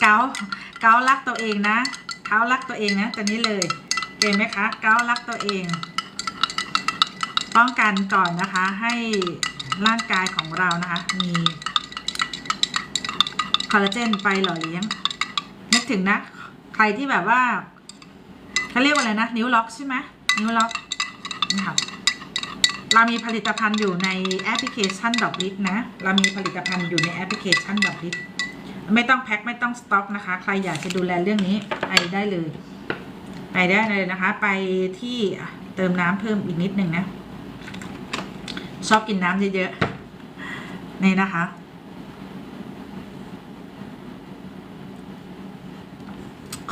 เกาเการักตัวเองนะเการักตัวเองนะตัวนี้เลยเก่งไหมคะเการักตัวเอง ป้องกันก่อนนะคะ ให้ร่างกายของเรานะคะ มีคอลลาเจนไปหล่อเลี้ยง นึกถึงนะ ใครที่แบบว่าเขาเรียกว่าอะไรนะ นิ้วล็อกใช่ไหมนิ้วล็อกนี่ค่ะเรามีผลิตภัณฑ์อยู่ในแอปพลิเคชันดอกลิฟนะ เรามีผลิตภัณฑ์อยู่ในแอปพลิเคชันดอกลิฟ ไม่ต้องแพ็คไม่ต้องสต็อกนะคะ ใครอยากจะดูแลเรื่องนี้ไปได้เลย ไปได้เลยนะคะ ไปที่เติมน้ำเพิ่มอีกนิดนึงนะชอบกินน้ำเยอะๆนี่นะคะ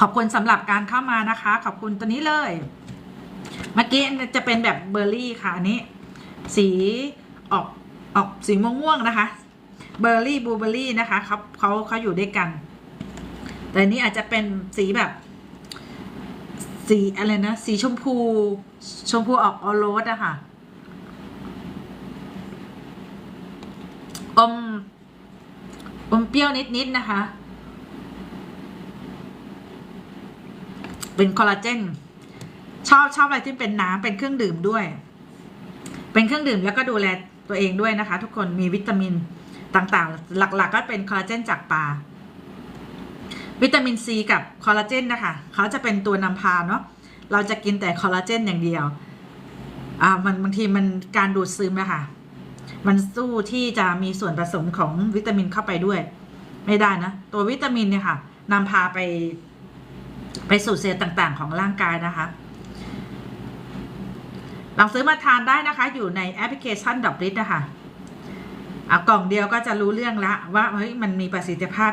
ขอบคุณสำหรับการเข้ามานะคะ ขอบคุณตัวนี้เลย เมื่อกี้จะเป็นแบบเบอร์รี่ค่ะอันนี้ สีออกออกสีม่วงๆนะคะ เบอร์รี่บลูเบอร์รี่นะคะเขาเขาเขาอยู่ด้วยกัน แต่นี้อาจจะเป็นสีแบบ สีอะไรนะ สีชมพู ชมพูออกออโรสอะค่ะอมอมเปรี้ยวนิดๆนะคะ เป็นคอลลาเจน ชอบชอบอะไรที่เป็นน้ำเป็นเครื่องดื่มด้วย เป็นเครื่องดื่มแล้วก็ดูแลตัวเองด้วยนะคะ ทุกคนมีวิตามิน ต่างๆ หลักๆ ก็เป็นคอลลาเจนจากปลา วิตามินซีกับคอลลาเจนนะคะเขาจะเป็นตัวนำพาเนาะเราจะกินแต่คอลลาเจนอย่างเดียวอ่ามันบางทีมันการดูดซึมอะค่ะ มันสู้ที่จะมีส่วนผสมของวิตามินเข้าไปด้วย ไม่ได้นะ ตัววิตามินเนี่ยค่ะนำพาไปไปสู่เซลล์ต่างๆ ของร่างกายนะคะลองซื้อมาทานได้นะคะ อยู่ในแอปพลิเคชันดอกริดนะคะ อะกล่องเดียวก็จะรู้เรื่องละว่าเฮ้ยมันมีประสิทธิภาพ